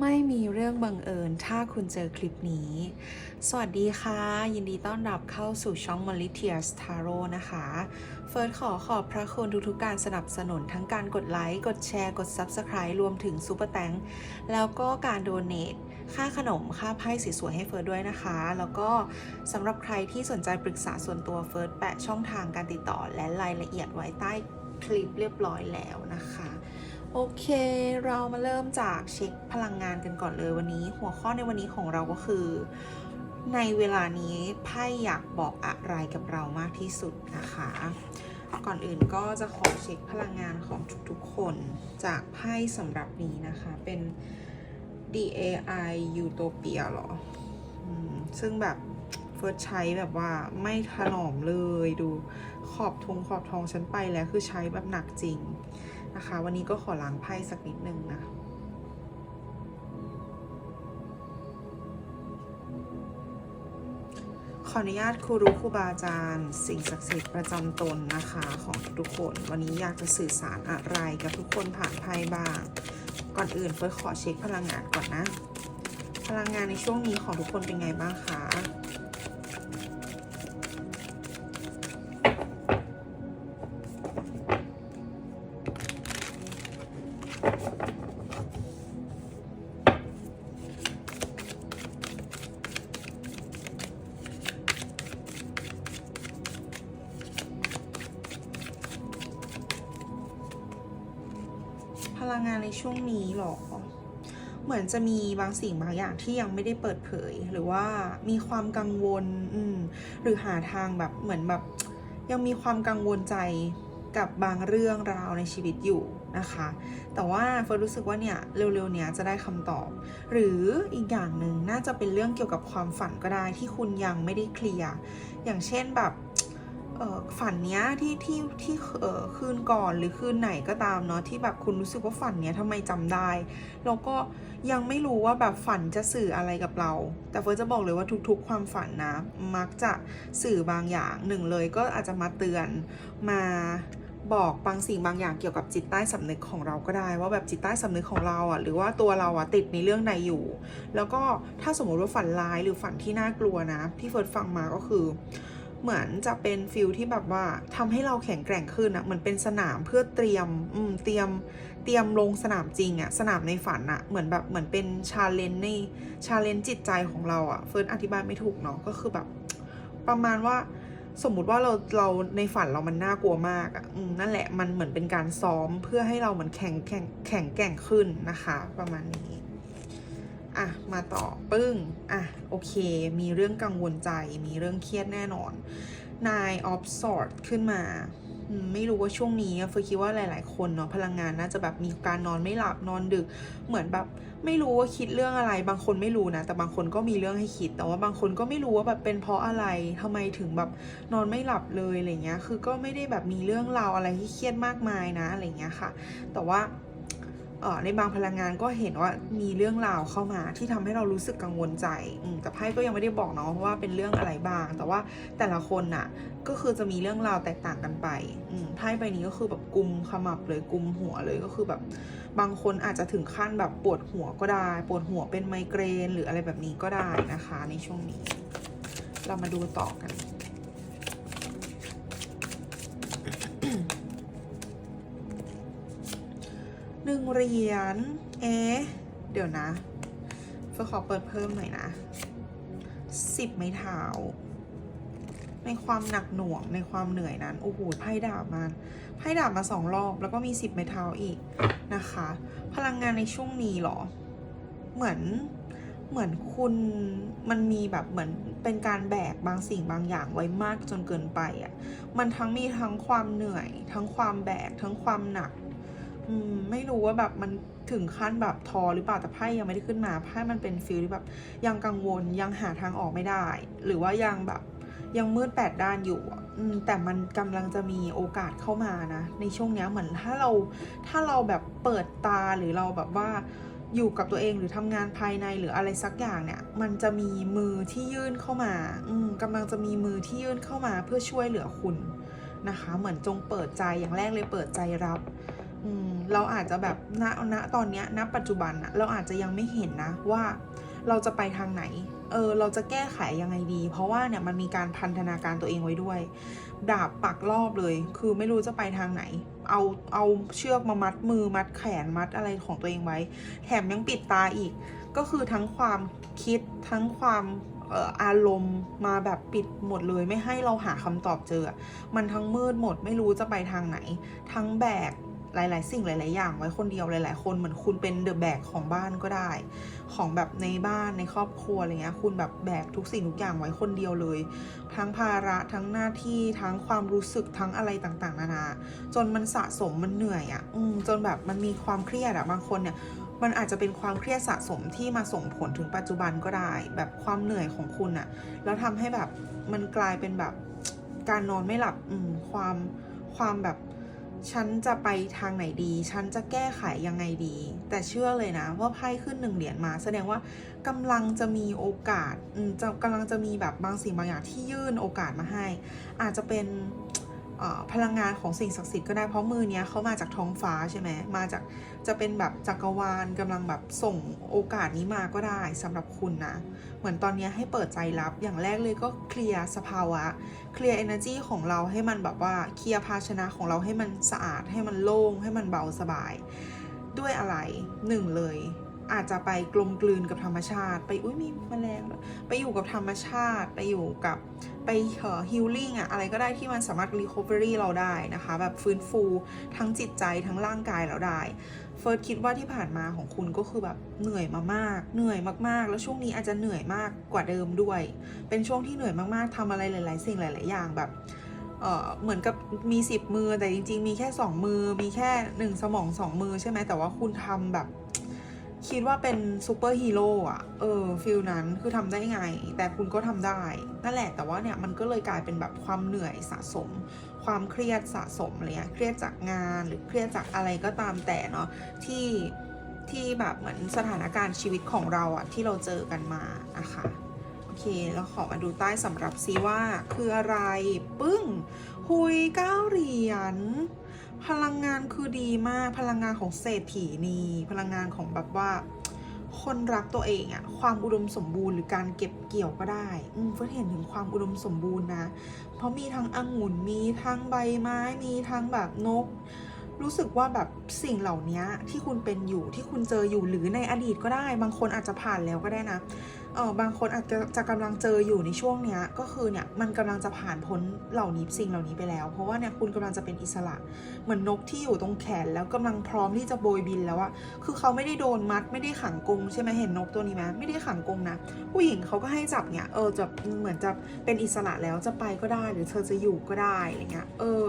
ไม่มีเรื่องบังเอิญถ้าคุณเจอคลิปนี้ สวัสดีค่ะ ยินดีต้อนรับเข้าสู่ช่อง m a l i t i a s Tarot นะคะ เฟิร์สขอขอบพระคุณทุกๆการสนับสนุนทั้งการกดไลค์ กดแชร์ กด Subscribe รวมถึงซูเปอร์แตงแล้วก็การโดเน a t ค่าขนม ค่าไพ่สวยๆให้เฟิร์สด้วยนะคะ แล้วก็สำหรับใครที่สนใจปรึกษาส่วนตัวเฟิร์สแปะช่องทางการติดต่อและรายละเอียดไว้ใต้คลิปเรียบร้อยแล้วนะคะ โอเคเรามาเริ่มจากเช็คพลังงานกันก่อนเลยวันนี้ หัวข้อในวันนี้ของเราก็คือ ในเวลานี้ไพ่อยากบอกอะไรกับเรามากที่สุดนะคะ ก่อนอื่นก็จะขอเช็คพลังงานของทุกๆคนจากไพ่สำหรับนี้นะคะเป็น DAI Utopia หรออซึ่งแบบเฟิร์สใช้แบบว่าไม่ถนอมเลยดูขอบทงขอบทองฉันไปแล้วคือใช้แบบหนักจริง นะคะ วันนี้ก็ขอล้างไพ่สักนิดนึงนะขออนุญาตครูรู้ครูบาอาจารย์ สิ่งศักดิ์สิทธิ์ประจำตนนะคะ ของทุกคน วันนี้อยากจะสื่อสารอะไรกับทุกคนผ่านไพ่บ้าง ก่อนอื่นเฟิร์สขอเช็คพลังงานก่อนนะ พลังงานในช่วงนี้ของทุกคนเป็นไงบ้างคะ ลังงานในช่วงนี้หรอ เหมือนจะมีบางสิ่งบางอย่างที่ยังไม่ได้เปิดเผย หรือว่ามีความกังวล อืม หรือหาทางแบบเหมือนแบบ ยังมีความกังวลใจกับบางเรื่องราวในชีวิตอยู่นะคะ แต่ว่าเฟิร์รู้สึกว่าเนี่ยเร็วๆเนี้ยจะได้คำตอบ หรืออีกอย่างหนึ่งน่าจะเป็นเรื่องเกี่ยวกับความฝันก็ได้ที่คุณยังไม่ได้เคลียร์ อย่างเช่นแบบ ฝันเนี้ยที่ที่ที่เอ่อคืนก่อนหรือคืนไหนก็ตามเนาะที่แบบคุณรู้สึกว่าฝันเนี้ยทำไมจำได้แล้วก็ยังไม่รู้ว่าแบบฝันจะสื่ออะไรกับเรา แต่เฟิร์สจะบอกเลยว่าทุกๆ ความฝันนะมักจะสื่อบางอย่างหนึ่งเลยก็อาจจะมาเตือนมาบอกบางสิ่งบางอย่างเกี่ยวกับจิตใต้สำนึกของเราก็ได้ ว่าแบบจิตใต้สำนึกของเราอะหรือว่าตัวเราอะติดในเรื่องใดอยู่ แล้วก็ถ้าสมมติว่าฝันร้ายหรือฝันที่น่ากลัวนะที่เฟิร์สฟังมาก็คือ เหมือนจะเป็นฟิลที่แบบว่าทำให้เราแข็งแกร่งขึ้นอะเหมือนเป็นสนามเพื่อเตรียมอืมเตรียมเตรียมลงสนามจริงอะสนามในฝันอะเหมือนแบบเหมือนเป็นชาเลนจ์ในชาเลนจ์จิตใจของเราอะเฟิร์นอธิบายไม่ถูกเนาะก็คือแบบ ประมาณว่าสมมุติว่าเราเราในฝันเรามันน่ากลัวมากอะอืมนั่นแหละมันเหมือนเป็นการซ้อมเพื่อให้เราเหมือนแข็งแข็งแข็งแกร่งขึ้นนะคะ ประมาณนี้ อะ มาต่อปึ้ง อะ โอเค มีเรื่องกังวลใจ มีเรื่องเครียดแน่นอน นายออฟสอร์ขึ้นมา ไม่รู้ว่าช่วงนี้เฟยคิดว่าหลาย ๆ คนเนาะพลังงานน่าจะแบบมีการนอนไม่หลับนอนดึก เหมือนแบบไม่รู้ว่าคิดเรื่องอะไร บางคนไม่รู้นะ แต่บางคนก็มีเรื่องให้คิด แต่ว่าบางคนก็ไม่รู้ว่าแบบเป็นเพราะอะไรทำไมถึงแบบนอนไม่หลับเลยอะไรเงี้ย คือก็ไม่ได้แบบมีเรื่องราวอะไรที่เครียดมากมายนะอะไรเงี้ยค่ะ แต่ว่า ในบางพลังงานก็เห็นว่ามีเรื่องราวเข้ามาที่ทำให้เรารู้สึกกังวลใจแต่ไพ่ก็ยังไม่ได้บอกเนาะว่าเป็นเรื่องอะไรบ้าง แต่ว่าแต่ละคนน่ะก็คือจะมีเรื่องราวแตกต่างกันไปไพ่ใบนี้ก็คือแบบกุมขมับเลยกุมหัวเลยก็คือแบบบางคนอาจจะถึงขั้นแบบปวดหัวก็ได้ ปวดหัวเป็นไมเกรน หรืออะไรแบบนี้ก็ได้นะคะ ในช่วงนี้ เรามาดูต่อกัน นึ่งเหรียญ เอ๊ะ เดี๋ยวนะเฟอขอเปิดเพิ่มหน่อยนะสิบไม้เท้า ในความหนักหน่วงในความเหนื่อยนั้น โอ้โห ไพ่ดาบมา ไพ่ดาบมาสองรอบ แล้วก็มีสิบไม้เท้าอีกนะคะ พลังงานในช่วงนี้เหรอ เหมือน เหมือนคุณ มันมีแบบเหมือนเป็นการแบกบางสิ่งบางอย่างไว้มากจนเกินไปอะ่ะ มันทั้งมีทั้งความเหนื่อย ทั้งความแบก ทั้งความหนัก อืมไม่รู้ว่าแบบมันถึงขั้นแบบทอหรือเปล่าแต่ไพ่ยังไม่ได้ขึ้นมาไพ่มันเป็นฟีลที่แบบยังกังวลยังหาทางออกไม่ได้ หรือว่ายังแบบยังมืดแปดด้านอยู่อืมแต่มันกำลังจะมีโอกาสเข้ามานะ ในช่วงนี้เหมือนถ้าเราถ้าเราแบบเปิดตาหรือเราแบบว่าอยู่กับตัวเองหรือทำงานภายในหรืออะไรสักอย่างเนี่ย มันจะมีมือที่ยื่นเข้ามา อืมกำลังจะมีมือที่ยื่นเข้ามาเพื่อช่วยเหลือคุณนะคะ เหมือนจงเปิดใจอย่างแรกเลยเปิดใจรับ เราอาจจะแบบณณตอนเนี้ยณปัจจุบันอะเราอาจจะยังไม่เห็นนะว่าเราจะไปทางไหน เออ เราจะแก้ไขยังไงดี เพราะว่าเนี่ยมันมีการพันธนาการตัวเองไว้ด้วย ดาบปักรอบเลย คือไม่รู้จะไปทางไหน เอา เอาเชือกมามัดมือ มัดแขน มัดอะไรของตัวเองไว้ แถมยังปิดตาอีก ก็คือทั้งความคิด ทั้งความเอ่ออารมณ์มาแบบปิดหมดเลย ไม่ให้เราหาคำตอบเจอ มันทั้งมืดหมด ไม่รู้จะไปทางไหน ทั้งแบก หลาย ๆ สิ่งหลาย ๆ อย่างไว้คนเดียวหลาย ๆ คนเหมือนคุณเป็นเดอะแบกของบ้านก็ได้ ของแบบในบ้านในครอบครัวอะไรเงี้ยคุณแบบแบกทุกสิ่งทุกอย่างไว้คนเดียวเลย ทั้งภาระทั้งหน้าที่ทั้งความรู้สึกทั้งอะไรต่าง ๆ นานา จนมันสะสมมันเหนื่อยอะ่ะจนแบบมันมีความเครียดอะ่ะบางคนเนี่ยมันอาจจะเป็นความเครียดสะสมที่มาส่งผลถึงปัจจุบันก็ได้ แบบความเหนื่อยของคุณอะ่ะแล้วทำให้แบบมันกลายเป็นแบบการนอนไม่หลับอืความความแบบ ฉันจะไปทางไหนดี ฉันจะแก้ไขยังไงดี แต่เชื่อเลยนะว่าไพ่ขึ้นหนึ่งเหรียญมา แสดงว่ากำลังจะมีโอกาสอืมจะกำลังจะมีแบบบางสิ่งบางอย่างที่ยื่นโอกาสมาให้ อาจจะเป็น พลังงานของสิ่งศักดิ์สิทธิ์ก็ได้เพราะมือเนี้ยเขามาจากท้องฟ้าใช่ไหมมาจากจะเป็นแบบจักรวาลกำลังแบบส่งโอกาสนี้มาก็ได้สำหรับคุณนะเหมือนตอนนี้ให้เปิดใจรับอย่างแรกเลยก็เคลียร์สภาวะเคลียร์ energy ของเราให้มันแบบว่าเคลียร์ภาชนะของเราให้มันสะอาด ให้มันโล่งให้มันเบาสบาย ด้วยอะไรหนึ่งเลย อาจจะไปกลมกลืนกับธรรมชาติ ไปอุ้ยมีแมลงไปอยู่กับธรรมชาติ ไปอยู่กับไปเอ่อ healing อะอะไรก็ได้ที่มันสามารถ recovery เราได้นะคะ แบบฟื้นฟูทั้งจิตใจทั้งร่างกายเราได้เฟิร์สคิดว่าที่ผ่านมาของคุณก็คือแบบเหนื่อยมามากเหนื่อยมากๆ แล้วช่วงนี้อาจจะเหนื่อยมากกว่าเดิมด้วย เป็นช่วงที่เหนื่อยมากๆทำอะไรหลาย ๆ สิ่งหลาย ๆ อย่างแบบเหมือนกับมี 10 มือแต่จริง ๆ มีแค่ 2 มือมีแค่ 1 สมอง 2 มือใช่ไหมแต่ว่าคุณทำแบบ คิดว่าเป็นซูเปอร์ฮีโร่อะเออฟิลนั้นคือทำได้ไง แต่คุณก็ทำได้ นั่นแหละแต่ว่าเนี่ยมันก็เลยกลายเป็นแบบความเหนื่อยสะสม ความเครียดสะสมอะไรเงี้ยเครียดจากงานหรือเครียดจากอะไรก็ตามแต่เนาะที่ที่แบบเหมือนสถานการณ์ชีวิตของเราอะที่เราเจอกันมานะคะโอเคแล้วขอมาดูใต้สำหรับซีว่าคืออะไรปึ้ง หุยเก้าเหรียญ พลังงานคือดีมาก พลังงานของเศรษฐีนีพลังงานของแบบว่า คนรักตัวเองอะความอุดมสมบูรณ์หรือการเก็บเกี่ยวก็ได้อืมเฟิร์สเห็นถึงความอุดมสมบูรณ์นะ เพราะมีทั้งองุ่นมีทั้งใบไม้มีทั้งแบบนก รู้สึกว่าแบบสิ่งเหล่านี้ที่คุณเป็นอยู่ที่คุณเจออยู่หรือในอดีตก็ได้ บางคนอาจจะผ่านแล้วก็ได้นะ เออบางคนอาจจะจะกำลังเจออยู่ในช่วงเนี้ยก็คือเนี่ยมันกำลังจะผ่านพ้นเหล่านี้สิ่งเหล่านี้ไปแล้ว เพราะว่าเนี่ยคุณกำลังจะเป็นอิสระ เหมือนนกที่อยู่ตรงแขนแล้วกำลังพร้อมที่จะโบยบินแล้วอะคือเขาไม่ได้โดนมัดไม่ได้ขังกรงใช่ไหมเห็นนกตัวนี้ไหมไม่ได้ขังกรงนะผู้หญิงเขาก็ให้จับเนี่ยเออจะเหมือนจะเป็นอิสระแล้วจะไปก็ได้หรือเธอจะอยู่ก็ได้อะไรเงี้ยเออ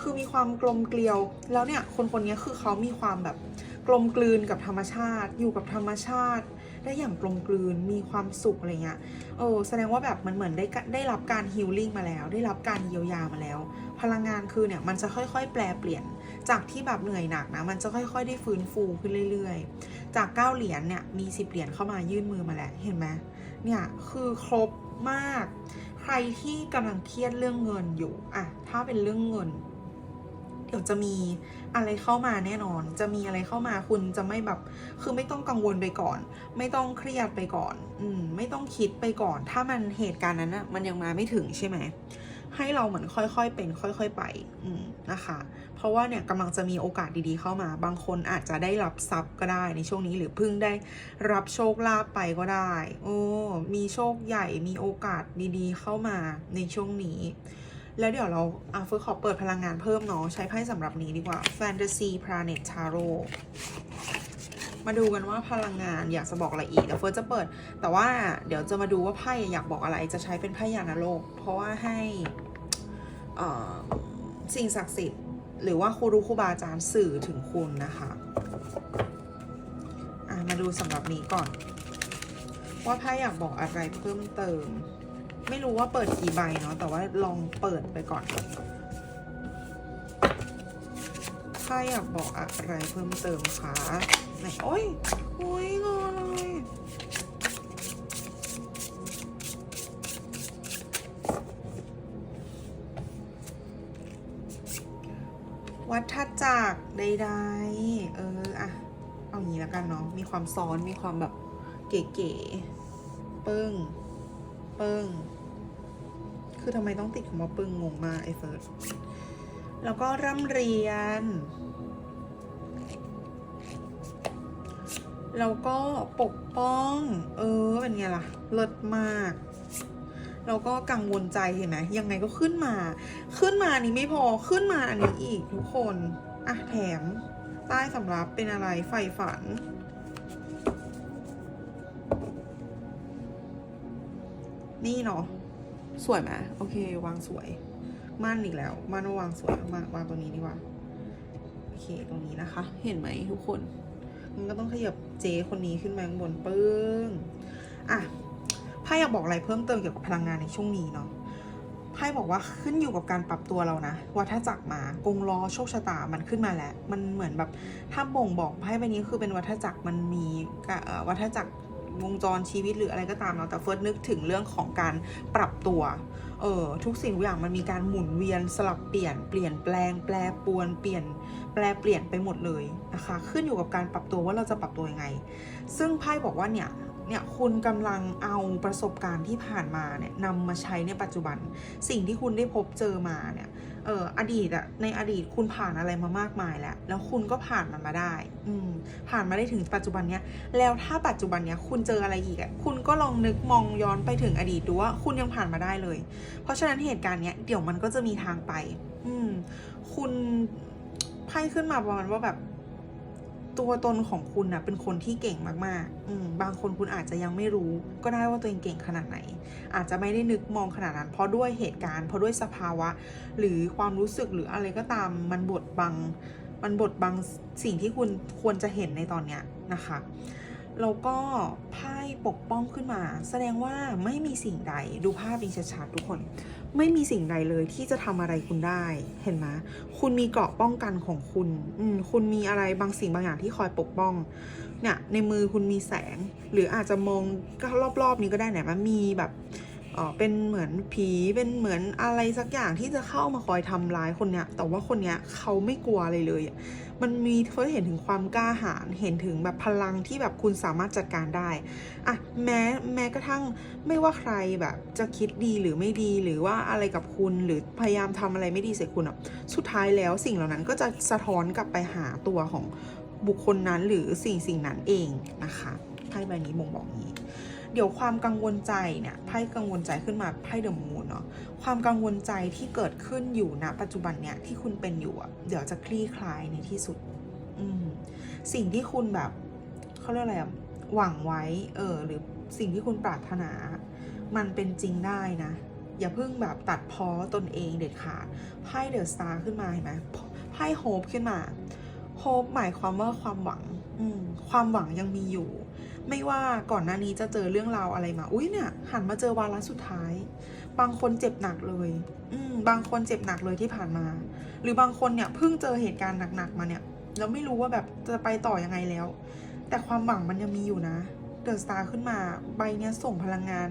คือมีความกลมเกลียวแล้วเนี่ยคนคนนี้คือเขามีความแบบกลมกลืนกับธรรมชาติ อยู่กับธรรมชาติ ได้อย่างกลมกลืนมีความสุขอะไรเงี้ยเออแสดงว่าแบบมันเหมือนได้ได้รับการฮิลลิ่งมาแล้ว ได้รับการเยียวยามาแล้ว พลังงานคือเนี่ยมันจะค่อยๆ แปลเปลี่ยน จากที่แบบเหนื่อยหนักนะมันจะค่อยๆ ได้ฟื้นฟูขึ้นเรื่อย ๆ จาก 9 เหรียญเนี่ยมี10เหรียญเข้ามายื่นมือมาแล้วเห็นไหมเนี่ยคือครบมาก ใครที่กำลังเครียดเรื่องเงินอยู่อะถ้าเป็นเรื่องเงิน เดี๋ยวจะมีอะไรเข้ามาแน่นอน จะมีอะไรเข้ามาคุณจะไม่แบบ คือไม่ต้องกังวลไปก่อน ไม่ต้องเครียดไปก่อน อืม ไม่ต้องคิดไปก่อน ถ้ามันเหตุการณ์นั้นอะมันยังมาไม่ถึงใช่ไหมให้เราเหมือนค่อยๆเป็น ค่อยๆไป อืมนะคะ เพราะว่าเนี่ยกำลังจะมีโอกาสดีๆเข้ามา บางคนอาจจะได้รับทรัพย์ก็ได้ในช่วงนี้หรือเพิ่งได้รับโชคลาภไปก็ได้ โอ้มีโชคใหญ่มีโอกาสดีๆเข้ามาในช่วงนี้ แล้วเดี๋ยวเราอะเฟิร์สขอเปิดพลังงานเพิ่มเนาะใช้ไพ่สำหรับนี้ดีกว่า Fantasy Planet Tarot มาดูกันว่าพลังงานอยากจะบอกอะไรอีกเดี๋ยวเฟิร์สจะเปิด แต่ว่าเดี๋ยวจะมาดูว่าไพ่อยากบอกอะไรจะใช้เป็นไพ่ยานาโลก เพราะว่าให้สิ่งศักดิ์สิทธิ์หรือว่าครูรูครูบาอาจารย์สื่อถึงคุณนะคะะมาดูสำหรับนี้ก่อน ว่าไพ่อยากบอกอะไรเพิ่มเติม ไม่รู้ว่าเปิดกี่ใบเนาะแต่ว่าลองเปิดไปก่อนไพ่อยากบอกอะไรเพิ่มเติมคะไหนโอ้ยโอ้ยงอเลยวัฏจักรใดๆเอออะเอางี้แล้วกันเนาะมีความซ้อนมีความแบบเก๋ๆปึ้ง ปึ้ง คือทำไมต้องติดคำว่าปึ้งงงมาไอ้เฟิร์สแล้วก็ร่ำเรียน แล้วก็ปกป้อง เออ เป็นไงล่ะ เลิศมาก แล้วก็กังวลใจเห็นไหมยังไงก็ขึ้นมา ขึ้นมาอันนี้ไม่พอขึ้นมาอันนี้อีกทุกคนอะแถมใต้สำรับเป็นอะไรใฝ่ฝัน นี่เนาะ สวยไหมโอเควางสวย ม่านอีกแล้ว ม่านวางสวยมากวางตัวนี้ดีกว่า โอเคตรงนี้นะคะ เห็นไหมทุกคน มันก็ต้องขยับเจคนนี้ขึ้นมาข้างบนปึ้ง อะไพ่อยากบอกอะไรเพิ่มเติมเกี่ยวกับพลังงานในช่วงนี้เนาะไพ่บอกว่าขึ้นอยู่กับการปรับตัวเรานะวัฏจักรมากงล้อโชคชะตามันขึ้นมาแล้ว มันเหมือนแบบถ้าบ่งบอกไพ่ใบนี้คือเป็นวัฏจักรมันมีวัฏจักร วงจรชีวิตหรืออะไรก็ตามเนาะแต่เฟิร์สนึกถึงเรื่องของการปรับตัวเออทุกสิ่งทุกอย่างมันมีการหมุนเวียนสลับเปลี่ยนเปลี่ยนแปลง แปรปวนเปลี่ยน แปลเปลี่ยนไปหมดเลยนะคะ ขึ้นอยู่กับการปรับตัวว่าเราจะปรับตัวยังไง ซึ่งไพ่บอกว่าเนี่ยเนี่ยคุณกำลังเอาประสบการณ์ที่ผ่านมาเนี่ยนำมาใช้ในปัจจุบัน สิ่งที่คุณได้พบเจอมาเนี่ย เอออดีตอะในอดีตคุณผ่านอะไรมามากมายแล้ว แล้วคุณก็ผ่านมันมาได้ อืม ผ่านมาได้ถึงปัจจุบันเนี้ย แล้วถ้าปัจจุบันเนี้ยคุณเจออะไรอีกอะคุณก็ลองนึกมองย้อนไปถึงอดีตดูว่าคุณยังผ่านมาได้เลย เพราะฉะนั้นเหตุการณ์เนี้ยเดี๋ยวมันก็จะมีทางไป อืม คุณไพ่ขึ้นมาประมาณว่าแบบ ตัวตนของคุณนะเป็นคนที่เก่งมากๆ อืบางคนคุณอาจจะยังไม่รู้ ก็ได้ว่าตัวเองเก่งขนาดไหน อาจจะไม่ได้นึกมองขนาดนั้น เพราะด้วยเหตุการณ์เพราะด้วยสภาวะ หรือความรู้สึกหรืออะไรก็ตามมันบดบัง มันบดบังสิ่งที่คุณควรจะเห็นในตอนเนี้ยนะคะแล้วก็ไพ่ปกป้องขึ้นมา แสดงว่าไม่มีสิ่งใดดูภาพอีกชัดๆทุกคน ไม่มีสิ่งใดเลยที่จะทำอะไรคุณได้เห็นไหมคุณมีเกราะป้องกันของคุณอืมคุณมีอะไรบางสิ่งบางอย่างที่คอยปกป้อง เนี่ยในมือคุณมีแสง หรืออาจจะมองรอบๆนี้ก็ได้เนี่ยมันมีแบบเออเป็นเหมือนผีเป็นเหมือนอะไรสักอย่างที่จะเข้ามาคอยทำร้ายคนเนี้ยแต่ว่าคนเนี้ยเขาไม่กลัวอะไรเลยอะ มันมีเฟิร์สเห็นถึงความกล้าหาญเห็นถึงแบบพลังที่แบบคุณสามารถจัดการได้อะแม้แม้กระทั่งไม่ว่าใครแบบจะคิดดีหรือไม่ดีหรือว่าอะไรกับคุณหรือพยายามทำอะไรไม่ดีใส่คุณอะสุดท้ายแล้วสิ่งเหล่านั้นก็จะสะท้อนกลับไปหาตัวของบุคคลนั้นหรือสิ่งสิ่งนั้นเองนะคะไพ่ใบนี้บ่งบอกงนี้ เดี๋ยวความกังวลใจเนี่ยไพ่กังวลใจขึ้นมาไพ่เดอะมูนเนาะความกังวลใจที่เกิดขึ้นอยู่ณปัจจุบันเนี่ยที่คุณเป็นอยู่อะเดี๋ยวจะคลี่คลายในที่สุด อืมสิ่งที่คุณแบบเขาเรียกอะไรอะหวังไว้ เออ หรือสิ่งที่คุณปรารถนา มันเป็นจริงได้นะ อย่าเพิ่งแบบตัดพ้อตนเองเด็ดขาดไพ่เดอะสตาร์ขึ้นมาเห็นไหมไพ่โฮปขึ้นมาโฮปหมายความว่าความหวัง อืมความหวังยังมีอยู่ ไม่ว่าก่อนหน้านี้จะเจอเรื่องราวอะไรมา อุ้ยเนี่ย หันมาเจอวาระสุดท้าย บางคนเจ็บหนักเลย อืมบางคนเจ็บหนักเลยที่ผ่านมา หรือบางคนเนี่ยเพิ่งเจอเหตุการณ์หนักๆมาเนี่ยแล้วไม่รู้ว่าแบบจะไปต่อยังไงแล้ว แต่ความหวังมันยังมีอยู่นะเดอะสตาร์ขึ้นมาใบเนี้ยส่งพลังงาน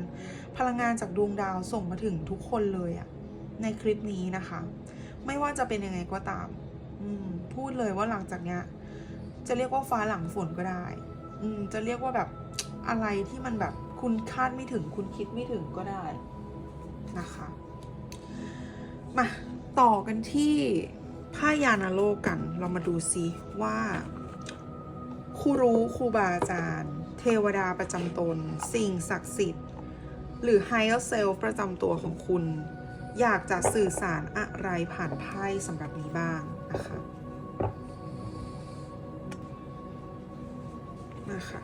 พลังงานจากดวงดาวส่งมาถึงทุกคนเลยอะในคลิปนี้นะคะ ไม่ว่าจะเป็นยังไงก็ตาม อืม พูดเลยว่าหลังจากเนี้ยจะเรียกว่าฟ้าหลังฝนก็ได้ จะเรียกว่าแบบอะไรที่มันแบบคุณคาดไม่ถึงคุณคิดไม่ถึงก็ได้นะคะ มาต่อกันที่ผ้ายานาโลกกัน เรามาดูซิว่าครูรู้ครูบาอาจารย์ เทวดาประจำตน สิ่งศักดิ์สิทธิ์ หรือ higher self ประจำตัวของคุณ อยากจะสื่อสารอะไรผ่านไพ่สำหรับนี้บ้างนะคะ คะ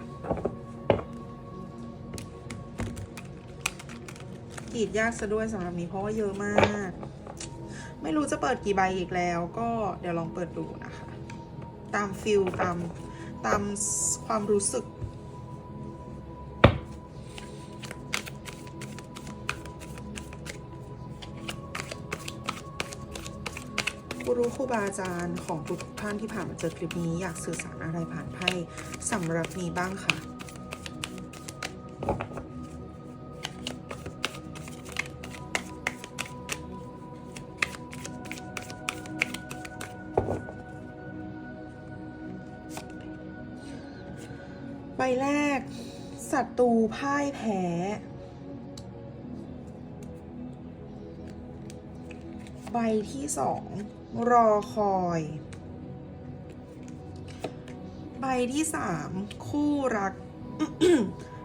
กรีดยากซะด้วยสำหรับนี้เพราะว่าเยอะมาก ไม่รู้จะเปิดกี่ใบอีกแล้ว ก็เดี๋ยวลองเปิดดูนะคะ ตามฟิลตามตามความรู้สึก รู้ครูบาอาจารย์ของทุกท่านที่ผ่านมาเจอคลิปนี้อยากสื่อสารอะไรผ่านไพ่สำหรับนี้บ้างคะ่ะใบแรกศัตรูพ่ายแพ้ใบที่สอง รอคอย ใบที่สามคู่รัก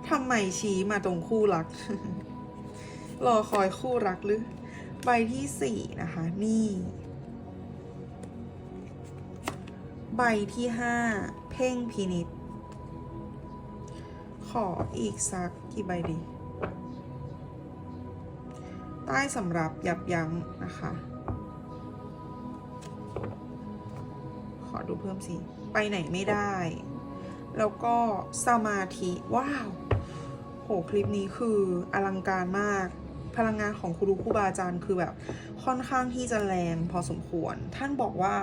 ทำไมชี้มาตรงคู่รัก รอคอยคู่รักหรือ ใบที่สี่นะคะ นี่ ใบที่ห้าเพ่งพินิษขออีกสักกี่ใบดี ใต้สำหรับยับยั้งนะคะ ดูเพิ่มสิ ไปไหนไม่ได้ แล้วก็สมาธิ ว้าว โห คลิปนี้คืออลังการมาก พลังงานของครูครูบาอาจารย์คือแบบค่อนข้างที่จะแรงพอสมควร ท่านบอกว่า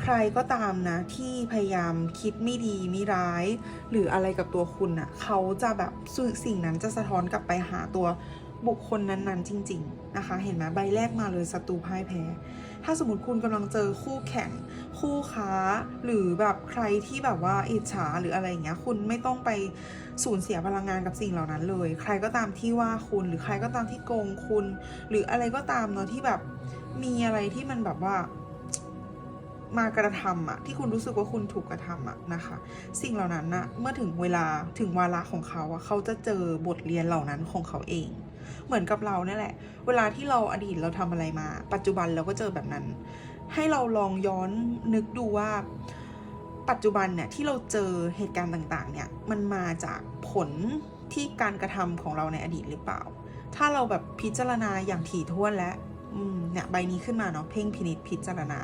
ใครก็ตามนะที่พยายามคิดไม่ดีไม่ร้าย หรืออะไรกับตัวคุณน่ะเขาจะแบบสิ่งนั้นจะสะท้อนกลับไปหาตัว บุคคลนั้นๆ จริง ๆ นะคะ เห็นไหมใบแรกมาเลยศัตรูพ่ายแพ้ ถ้าสมมติคุณกำลังเจอคู่แข่ง คู่ค้า หรือแบบใครที่แบบว่าอิจฉาหรืออะไรอย่างเงี้ย คุณไม่ต้องไปสูญเสียพลังงานกับสิ่งเหล่านั้นเลย ใครก็ตามที่ว่าคุณ หรือใครก็ตามที่โกงคุณ หรืออะไรก็ตามเนาะที่แบบมีอะไรที่มันแบบว่ามากระทำอะที่คุณรู้สึกว่าคุณถูกกระทำอะนะคะ สิ่งเหล่านั้นนะเมื่อถึงเวลาถึงวาระของเขาอะเขาจะเจอบทเรียนเหล่านั้นของเขาเอง เหมือนกับเราเนี่ยแหละ เวลาที่เราอดีตเราทำอะไรมา ปัจจุบันเราก็เจอแบบนั้น ให้เราลองย้อนนึกดูว่า ปัจจุบันเนี่ยที่เราเจอเหตุการณ์ต่างๆ เนี่ยมันมาจากผลที่การกระทำของเราในอดีตหรือเปล่า ถ้าเราแบบพิจารณาอย่างถี่ถ้วนและอืมเนี่ยใบนี้ขึ้นมาเนาะเพ่งพินิษพิจารณา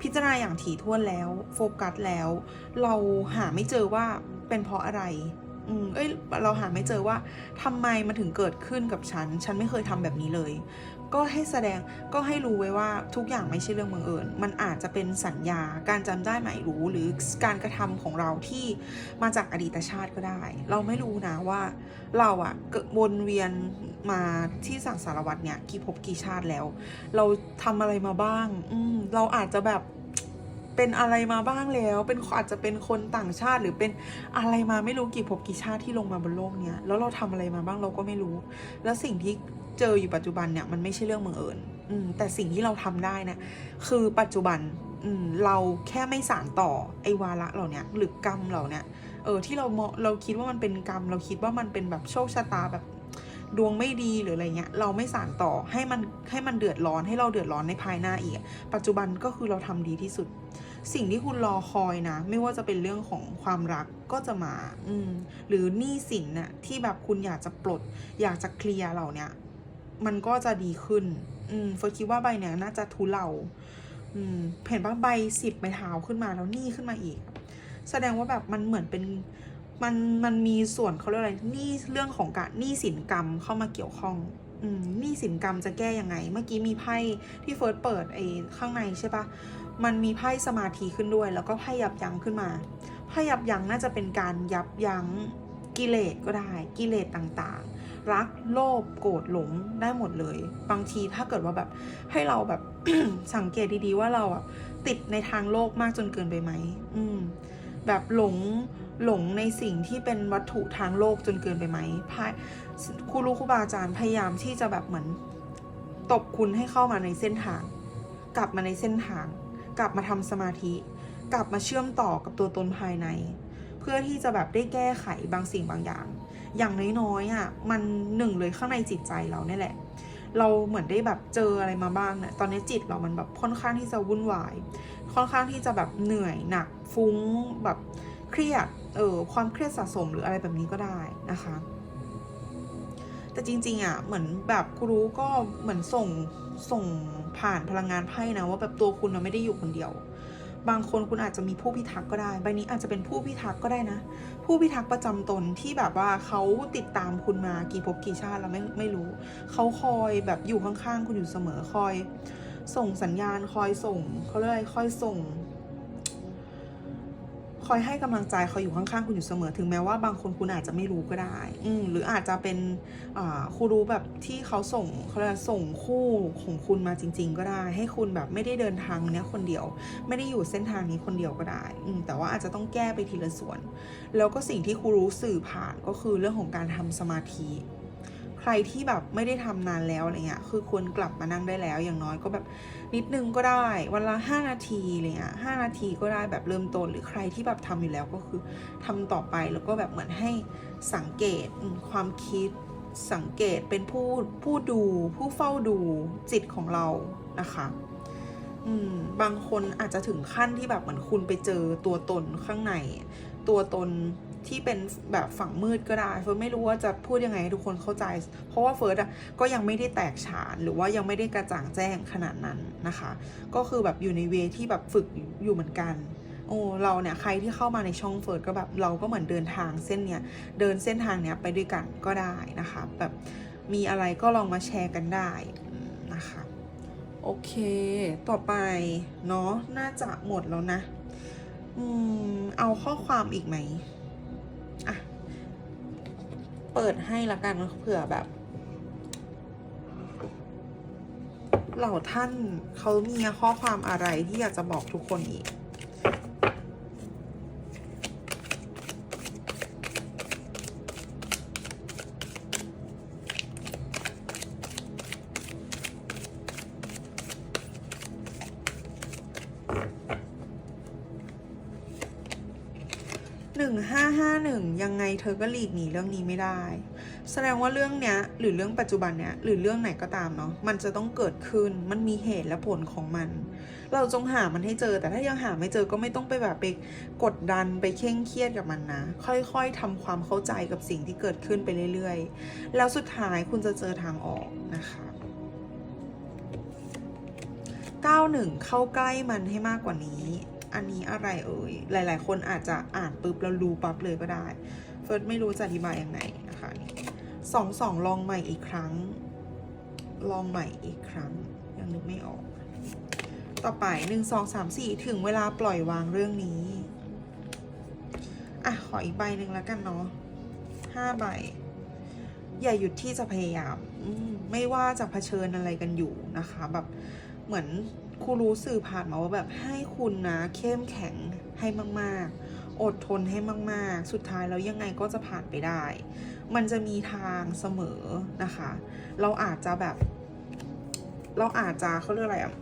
พิจารณาอย่างถี่ถ้วนแล้ว โฟกัสแล้ว เราหาไม่เจอว่าเป็นเพราะอะไร อืมเอ้ยเราหาไม่เจอว่าทำไมมันถึงเกิดขึ้นกับฉัน ฉันไม่เคยทำแบบนี้เลย ก็ให้แสดงก็ให้รู้ไว้ว่าทุกอย่างไม่ใช่เรื่องบังเอิญมันอาจจะเป็นสัญญาการจำได้หมายรู้หรือการกระทำของเราที่มาจากอดีตชาติก็ได้ เราไม่รู้นะว่า เราอะเกิดวนเวียนมาที่สังสารวัตรเนี่ยกี่ภพกี่ชาติแล้ว เราทำอะไรมาบ้าง อืมเราอาจจะแบบ เป็นอะไรมาบ้างแล้ว เป็นอาจจะเป็นคนต่างชาติ หรือเป็นอะไรมาไม่รู้กี่ภพกี่ชาติที่ลงมาบนโลกเนี้ยแล้วเราทำอะไรมาบ้างเราก็ไม่รู้ แล้วสิ่งที่เจออยู่ปัจจุบันเนี่ยมันไม่ใช่เรื่องบังเอิญอืมแต่สิ่งที่เราทำได้นะคือปัจจุบันอืมเราแค่ไม่สานต่อไอ้วาระเหล่าเนี้ยหรือกรรมเหล่าเนี้ยเออที่เรามองเราคิดว่ามันเป็นกรรม เราคิดว่ามันเป็นแบบโชคชะตาแบบ ดวงไม่ดีหรืออะไรเงี้ยเราไม่สานต่อให้มันให้มันเดือดร้อนให้เราเดือดร้อนในภายหน้าอีก ปัจจุบันก็คือเราทำดีที่สุด สิ่งที่คุณรอคอยนะ ไม่ว่าจะเป็นเรื่องของความรักก็จะมา อืม หรือหนี้สินน่ะที่แบบคุณอยากจะปลด อยากจะเคลียร์เหล่าเนี้ยมันก็จะดีขึ้น อืมเฟิร์สคิดว่าใบเนี้ยน่าจะทุเลาอืมเห็นปะใบสิบใบเท้าขึ้นมาแล้วหนี้ขึ้นมาอีก แสดงว่าแบบมันเหมือนเป็น มันมันมีส่วนเขาเรียกอะไรหนี้เรื่องของการหนี้สินกรรมเข้ามาเกี่ยวข้องอืมหนี้สินกรรมจะแก้ยังไง เมื่อกี้มีไพ่ที่เฟิร์สเปิดไอ้ข้างในใช่ปะมันมีไพ่สมาธิขึ้นด้วย แล้วก็ไพ่ยับยั้งขึ้นมาไพ่ยับยั้งน่าจะเป็นการยับยั้งกิเลสก็ได้ กิเลสต่างๆ รักโลภโกรธหลงได้หมดเลย บางทีถ้าเกิดว่าแบบให้เราแบบ สังเกตดีๆว่าเราอะติดในทางโลกมากจนเกินไปไหมอืม แบบหลง หลงในสิ่งที่เป็นวัตถุทางโลกจนเกินไปไหมครูรู้ครูบาอาจารย์พยายามที่จะแบบเหมือน ตบคุณให้เข้ามาในเส้นทาง กลับมาในเส้นทาง กลับมาทำสมาธิ กลับมาเชื่อมต่อกับตัวตนภายใน เพื่อที่จะแบบได้แก้ไขบางสิ่งบางอย่าง อย่างน้อยๆอะมันหนึ่งเลยข้างในจิตใจเราเนี่ยแหละเราเหมือนได้แบบเจออะไรมาบ้างเนี่ย ตอนนี้จิตเรามันแบบค่อนข้างที่จะวุ่นวาย ค่อนข้างที่จะแบบเหนื่อยหนักฟุ้งแบบ เครียดเออความเครียดสะสมหรืออะไรแบบนี้ก็ได้นะคะ แต่จริง ๆอะเหมือนแบบครูรู้ก็เหมือนส่งส่งผ่านพลังงานไพ่นะว่าแบบตัวคุณน่ะไม่ได้อยู่คนเดียว บางคนคุณอาจจะมีผู้พิทักษ์ก็ได้ ใบนี้อาจจะเป็นผู้พิทักษ์ก็ได้นะ ผู้พิทักษ์ประจำตนที่แบบว่าเขาติดตามคุณมากี่ภพกี่ชาติเราไม่ไม่รู้ เขาคอยแบบอยู่ข้างๆคุณอยู่เสมอคอย ส่งสัญญาณคอยส่งเขาเรียกอะไรคอยส่ง คอยให้กำลังใจคอยอยู่ข้างๆคุณอยู่เสมอ ถึงแม้ว่าบางคนคุณอาจจะไม่รู้ก็ได้ อืหรืออาจจะเป็นครูรู้แบบที่เขาส่งเขาเรียกว่าส่งคู่ของคุณมาจริง ๆ ก็ได้ ให้คุณแบบไม่ได้เดินทางเนี้ยคนเดียว ไม่ได้อยู่เส้นทางนี้คนเดียวก็ได้ อืแต่ว่าอาจจะต้องแก้ไปทีละส่วน แล้วก็สิ่งที่ครูรู้สื่อผ่านก็คือเรื่องของการทำสมาธิ ใครที่แบบไม่ได้ทำนานแล้วอะไรเงี้ยคือควรกลับมานั่งได้แล้วอย่างน้อยก็แบบนิดนึงก็ได้ วันละห้านาทีอะไรเงี้ยห้านาทีก็ได้แบบเริ่มต้นหรือใครที่แบบทำอยู่แล้วก็คือทำต่อไปแล้วก็แบบเหมือนให้สังเกตความคิดสังเกตเป็นผู้ผู้ดู ผู้เฝ้าดูจิตของเรานะคะอืมบางคนอาจจะถึงขั้นที่แบบเหมือนคุณไปเจอตัวตนข้างใน ตัวตน ที่เป็นแบบฝั่งมืดก็ได้ เฟิร์สไม่รู้ว่าจะพูดยังไงให้ทุกคนเข้าใจ เพราะว่าเฟิร์สอะก็ยังไม่ได้แตกฉานหรือว่ายังไม่ได้กระจ่างแจ้งขนาดนั้นนะคะ ก็คือแบบอยู่ในเวที่แบบฝึกอยู่เหมือนกันโอ้เราเนี่ยใครที่เข้ามาในช่องเฟิร์สก็แบบเราก็เหมือนเดินทางเส้นเนี้ยเดินเส้นทางเนี้ยไปด้วยกันก็ได้นะคะแบบมีอะไรก็ลองมาแชร์กันได้นะคะโอเค ต่อไปเนาะน่าจะหมดแล้วนะ อืม เอาข้อความอีกไหม เปิดให้ละกันเผื่อแบบ เหล่าท่านเขามีข้อความอะไรที่อยากจะบอกทุกคนอีก หนึ่งห้าห้าหนึ่งยังไงเธอก็หลีกหนีเรื่องนี้ไม่ได้ แสดงว่าเรื่องเนี้ยหรือเรื่องปัจจุบันเนี้ยหรือเรื่องไหนก็ตามเนาะมันจะต้องเกิดขึ้นมันมีเหตุและผลของมัน เราจงหามันให้เจอ แต่ถ้ายังหาไม่เจอก็ไม่ต้องไปแบบไปกดดันไปเคร่งเครียดกับมันนะ ค่อยๆทำความเข้าใจกับสิ่งที่เกิดขึ้นไปเรื่อยๆ แล้วสุดท้ายคุณจะเจอทางออกนะคะ91เข้าใกล้มันให้มากกว่านี้ อันนี้อะไรเอ่ย หลาย ๆ คนอาจจะอ่านปุ๊บแล้วรู้ปั๊บเลยก็ได้เฟิร์สไม่รู้จะอธิบายยังไงนะคะสองสองลองใหม่อีกครั้ง ลองใหม่อีกครั้ง ยังนึกไม่ออก ต่อไปหนึ่งสองสามสี่ถึงเวลาปล่อยวางเรื่องนี้ อะ ขออีกใบหนึ่งแล้วกันเนาะห้าใบ อย่าหยุดที่จะพยายามมไม่ว่าจะเผชิญอะไรกันอยู่นะคะ แบบเหมือน ครูรู้สื่อผ่านมาว่าแบบให้คุณนะเข้มแข็งให้มากๆ อดทนให้มากๆ สุดท้ายแล้วยังไงก็จะผ่านไปได้ มันจะมีทางเสมอนะคะ เราอาจจะแบบ เราอาจจะเขาเรียกอะไรอะ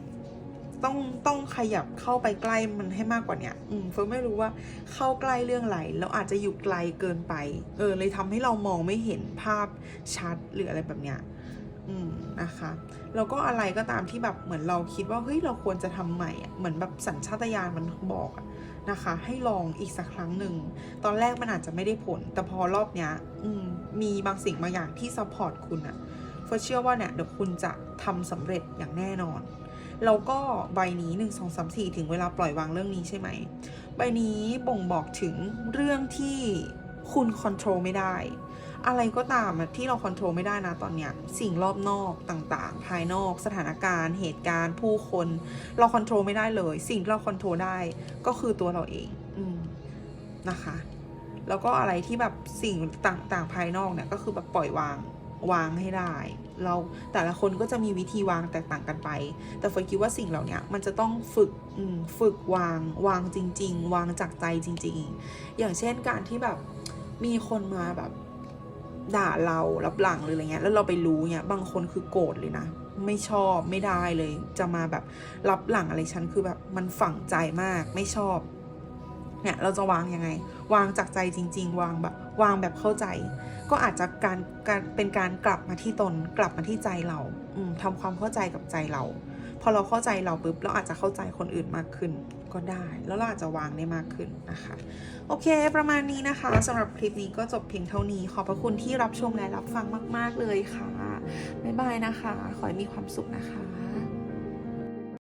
ต้องต้องขยับเข้าไปใกล้มันให้มากกว่าเนี้ย อืมเฟิร์นไม่รู้ว่าเข้าใกล้เรื่องอะไรเราอาจจะอยู่ไกลเกินไป เออเลยทำให้เรามองไม่เห็นภาพชัดหรืออะไรแบบเนี้ย อืมนะคะแล้วก็อะไรก็ตามที่แบบเหมือนเราคิดว่าเฮ้ยเราควรจะทำใหม่อะเหมือนแบบสัญชาตญาณมันบอกอะนะคะ ให้ลองอีกสักครั้งหนึ่งตอนแรกมันอาจจะไม่ได้ผล แต่พอรอบเนี้ยอืมมีบางสิ่งบางอย่างที่ซัพพอร์ตคุณอะเฟิร์เชื่อว่าเนี่ยเดี๋ยวคุณจะทำสำเร็จอย่างแน่นอนแล้วก็ใบนี้1 2 3 4 ถึงเวลาปล่อยวางเรื่องนี้ใช่ไหม ใบนี้บ่งบอกถึงเรื่องที่คุณควบคุมไม่ได้ อะไรก็ตามที่เราควบคุมไม่ได้นะตอนเนี้ยสิ่งรอบนอกต่างๆ ภายนอกสถานการณ์ เหตุการณ์ผู้คน เราควบคุมไม่ได้เลย สิ่งที่เราควบคุมได้ก็คือตัวเราเองอืนะคะ แล้วก็อะไรที่แบบสิ่งต่างๆ ภายนอกเนี่ยก็คือแบบปล่อยวางวางให้ได้ เราแต่ละคนก็จะมีวิธีวางแตกต่างกันไป แต่เฟยคิดว่าสิ่งเหล่านี้มันจะต้องฝึกฝึกวางวางจริง ๆ วางจากใจจริง ๆ อย่างเช่นการที่แบบมีคนมาแบบ ด่าเรารับหลังหรืออะไรเงี้ยแล้วเราไปรู้เนี่ยบางคนคือโกรธเลยนะ ไม่ชอบไม่ได้เลย จะมาแบบรับหลังอะไรฉันคือแบบมันฝังใจมากไม่ชอบ เนี่ยเราจะวางยังไง วางจากใจจริง ๆ วางแบบวางแบบเข้าใจ ก็อาจจะการการเป็นการกลับมาที่ตนกลับมาที่ใจเรา อืมทำความเข้าใจกับใจเรา พอเราเข้าใจเราปุ๊บเราอาจจะเข้าใจคนอื่นมากขึ้น ก็ได้ แล้วเราอาจจะวางได้มากขึ้นนะคะ โอเค ประมาณนี้นะคะสำหรับคลิปนี้ก็จบเพียงเท่านี้ ขอบพระคุณที่รับชมและรับฟังมาก ๆ เลยค่ะ บ๊ายบายนะคะ ขอให้มีความสุขนะคะ